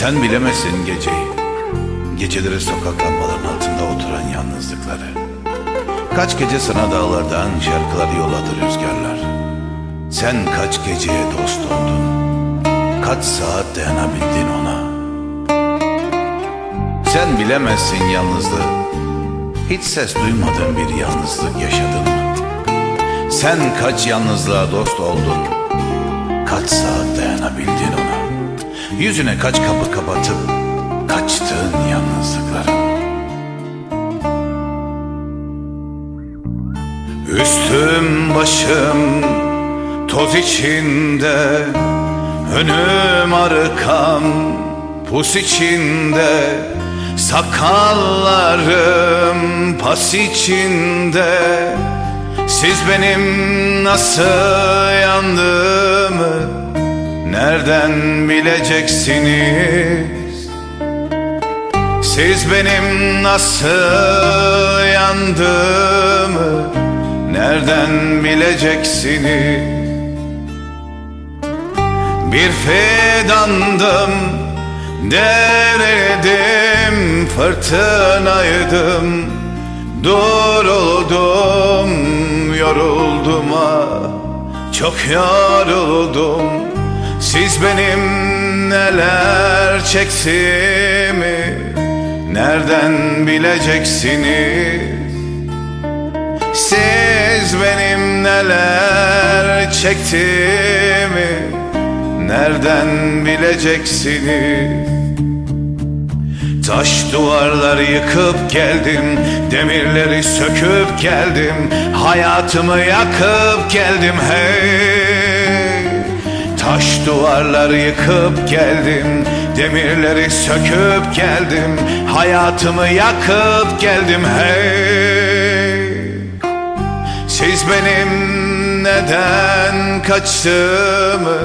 Sen bilemezsin geceyi. Geceleri sokak lambalarının altında oturan yalnızlıkları. Kaç gece sana dağlardan şarkılar yolladı rüzgarlar. Sen kaç geceye dost oldun. Kaç saat dayanabildin ona. Sen bilemezsin yalnızlığı. Hiç ses duymadığın bir yalnızlık yaşadın mı? Sen kaç yalnızlığa dost oldun. Kaç saat dayanabildin ona. Yüzüne kaç kapı kapatıp kaçtığın yalnızlıkların. Üstüm başım toz içinde Önüm arkam pus içinde Sakallarım pas içinde Siz benim nasıl yandığımı Nereden bileceksiniz? Siz benim nasıl yandığımı Nereden bileceksiniz? Bir fidandım Devredim Fırtınaydım. Duruldum Yoruldum ah Çok yoruldum Siz benim neler çektiğimi Nereden bileceksiniz? Siz benim neler çektiğimi Nereden bileceksiniz? Taş duvarlar yıkıp geldim Demirleri söküp geldim Hayatımı yakıp geldim. Hey Taş duvarlar yıkıp geldim Demirleri söküp geldim Hayatımı yakıp geldim. Hey Siz benim neden kaçtığımı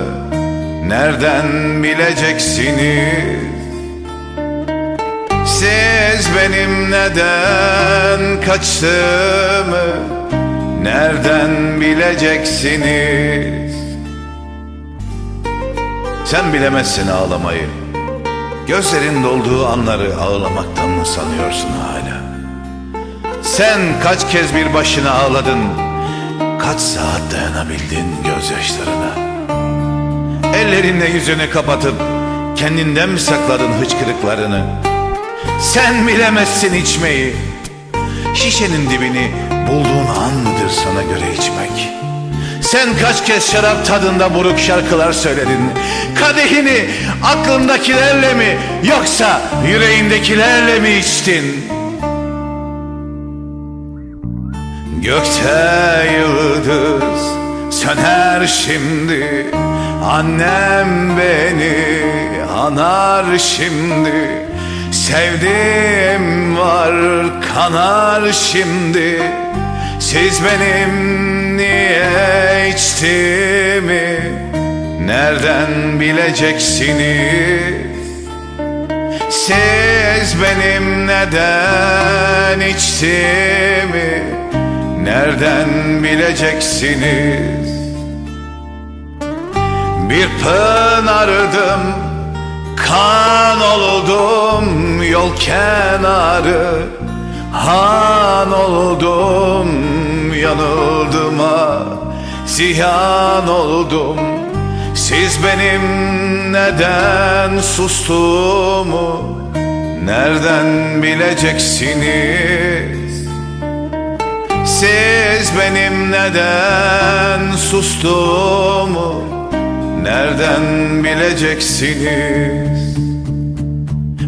Nereden bileceksiniz? Siz benim neden kaçtığımı Nereden bileceksiniz Sen bilemezsin ağlamayı. Gözlerin dolduğu anları ağlamaktan mı sanıyorsun hala? Sen kaç kez bir başına ağladın? Kaç saat dayanabildin gözyaşlarına? Ellerinle yüzünü kapatıp Kendinden mi sakladın hıçkırıklarını? Sen bilemezsin içmeyi. Şişenin dibini bulduğun an mıdır sana göre içmek Sen kaç kez şarap tadında buruk şarkılar söyledin? Kadehini aklındakilerle mi Yoksa yüreğindekilerle mi içtin? Gökte yıldız söner şimdi Annem beni anar şimdi. Sevdiğim var kanar şimdi. Siz benim niye içtiğimi Nereden bileceksiniz siz benim neden içtiğimi Nereden bileceksiniz? Bir pınardım Kan oldum yol kenarı Han oldum yanıldım ha Ziyan oldum. Siz benim neden sustuğumu Nereden bileceksiniz? Siz benim neden sustuğumu Nereden bileceksiniz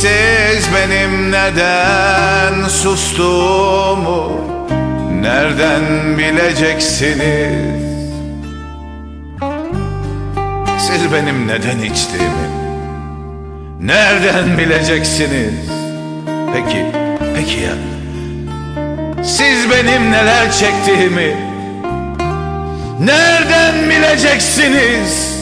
Siz benim neden sustuğumu nereden bileceksiniz? Siz benim neden içtiğimi Nereden bileceksiniz? Peki, peki ya siz benim neler çektiğimi nereden bileceksiniz?